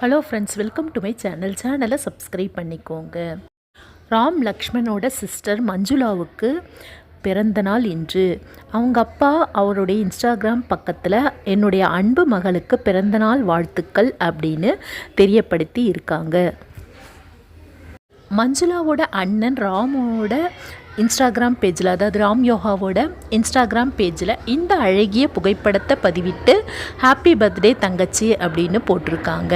Hello friends welcome to my channel சேனலை subscribe பண்ணிக்கோங்க. Ram லக்ஷ்மணோட sister மஞ்சுளாவுக்கு பிறந்த நாள் இன்று. அவங்க அப்பா அவருடைய இன்ஸ்டாகிராம் பக்கத்தில் என்னுடைய அன்பு மகளுக்கு பிறந்தநாள் வாழ்த்துக்கள் அப்படின்னு தெரியப்படுத்தி இருக்காங்க. மஞ்சுளாவோட அண்ணன் ராமோட இன்ஸ்டாகிராம் பேஜில் அதாவது ராம் யோகாவோட இன்ஸ்டாகிராம் பேஜில் இந்த அழகிய புகைப்படத்தை பதிவிட்டு ஹாப்பி பர்த்டே தங்கச்சி அப்படின்னு போட்டிருக்காங்க.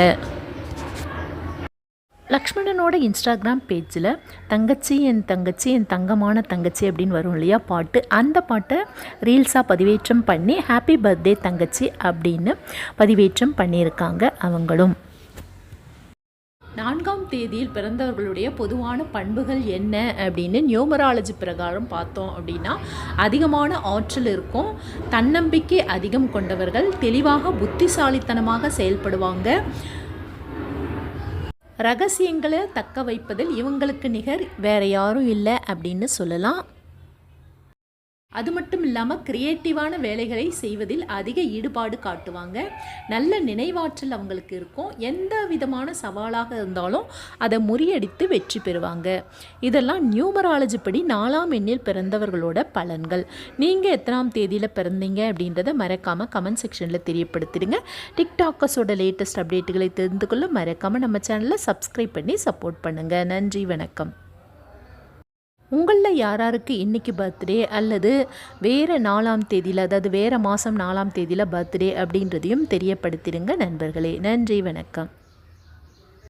லக்ஷ்மணனோட இன்ஸ்டாகிராம் பேஜில் தங்கச்சி என் தங்கச்சி என் தங்கமான தங்கச்சி அப்படின்னு வரும் இல்லையா பாட்டு. அந்த பாட்டை ரீல்ஸாக பதிவேற்றம் பண்ணி ஹாப்பி பர்த்டே தங்கச்சி அப்படின்னு பதிவேற்றம் பண்ணியிருக்காங்க அவங்களும். நான்காம் தேதியில் பிறந்தவர்களுடைய பொதுவான பண்புகள் என்ன அப்படின்னு நியூமராலஜி பிரகாரம் பார்த்தோம் அப்படின்னா அதிகமான ஆற்றல் இருக்கும் தன்னம்பிக்கை அதிகம் கொண்டவர்கள் தெளிவாக புத்திசாலித்தனமாக செயல்படுவாங்க. ரகசியங்களை தக்க வைப்பதில் இவங்களுக்கு நிகர் வேற யாரும் இல்லை அப்படின்னு சொல்லலாம். அது மட்டும் இல்லாமல் க்ரியேட்டிவான வேலைகளை செய்வதில் அதிக ஈடுபாடு காட்டுவாங்க. நல்ல நினைவாற்றல் அவங்களுக்கு இருக்கும். எந்த விதமான சவாலாக இருந்தாலும் அதை முறியடித்து வெற்றி பெறுவாங்க. இதெல்லாம் நியூமராலஜி படி நாலாம் எண்ணில் பிறந்தவர்களோட பலன்கள். நீங்கள் எத்தனாம் தேதியில் பிறந்தீங்க அப்படின்றத மறக்காமல் கமெண்ட் செக்ஷனில் தெரியப்படுத்திடுங்க. டிக்டாக்கர்ஸோட லேட்டஸ்ட் அப்டேட்டுகளை தெரிந்து கொள்ள மறக்காமல் நம்ம சேனலை சப்ஸ்கிரைப் பண்ணி சப்போர்ட் பண்ணுங்கள் நன்றி வணக்கம். உங்களில் யாராருக்கு இன்றைக்கி பர்த்டே அல்லது வேறு நாலாம் தேதியில் அதாவது வேறு மாதம் நாலாம் தேதியில் பர்த்டே அப்படின்றதையும் தெரியப்படுத்திடுங்க நண்பர்களே. நன்றி வணக்கம்.